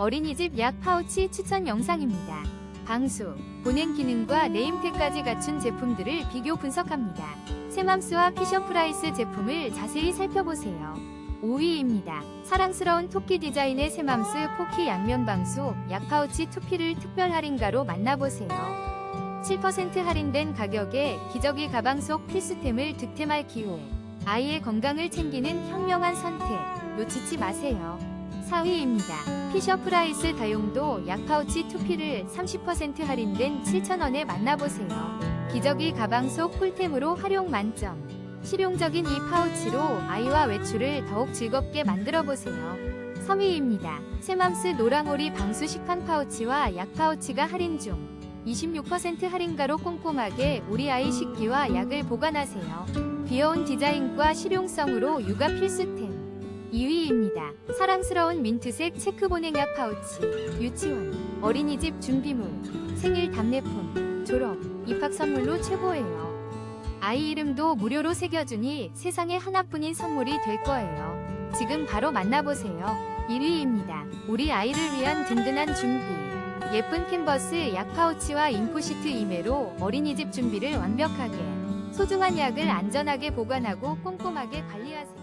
어린이집 약 파우치 추천 영상입니다. 방수, 보냉 기능과 네임택까지 갖춘 제품들을 비교 분석합니다. 세맘스와 피셔프라이스 제품을 자세히 살펴보세요. 5위입니다. 사랑스러운 토끼 디자인의 세맘스 포키 양면 방수 약 파우치 투피를 특별 할인가로 만나보세요. 7% 할인된 가격에 기저귀 가방 속 필수템을 득템할 기회. 아이의 건강을 챙기는 현명한 선택. 놓치지 마세요. 4위입니다. 피셔프라이스 다용도 약 파우치 투피를 30% 할인된 7,000원에 만나보세요. 기저귀 가방 속 꿀템으로 활용 만점. 실용적인 이 파우치로 아이와 외출을 더욱 즐겁게 만들어 보세요. 3위입니다. 세맘스 노랑오리 방수 식판 파우치와 약 파우치가 할인 중. 26% 할인가로 꼼꼼하게 우리 아이 식기와 약을 보관하세요. 귀여운 디자인과 실용성으로 육아 필수템. 2위입니다. 사랑스러운 민트색 체크 보냉약 파우치. 유치원, 어린이집 준비물, 생일 답례품, 졸업, 입학 선물로 최고예요. 아이 이름도 무료로 새겨주니 세상에 하나뿐인 선물이 될 거예요. 지금 바로 만나보세요. 1위입니다. 우리 아이를 위한 든든한 준비. 예쁜 캔버스 약 파우치와 인포시트 이메로 어린이집 준비를 완벽하게. 소중한 약을 안전하게 보관하고 꼼꼼하게 관리하세요.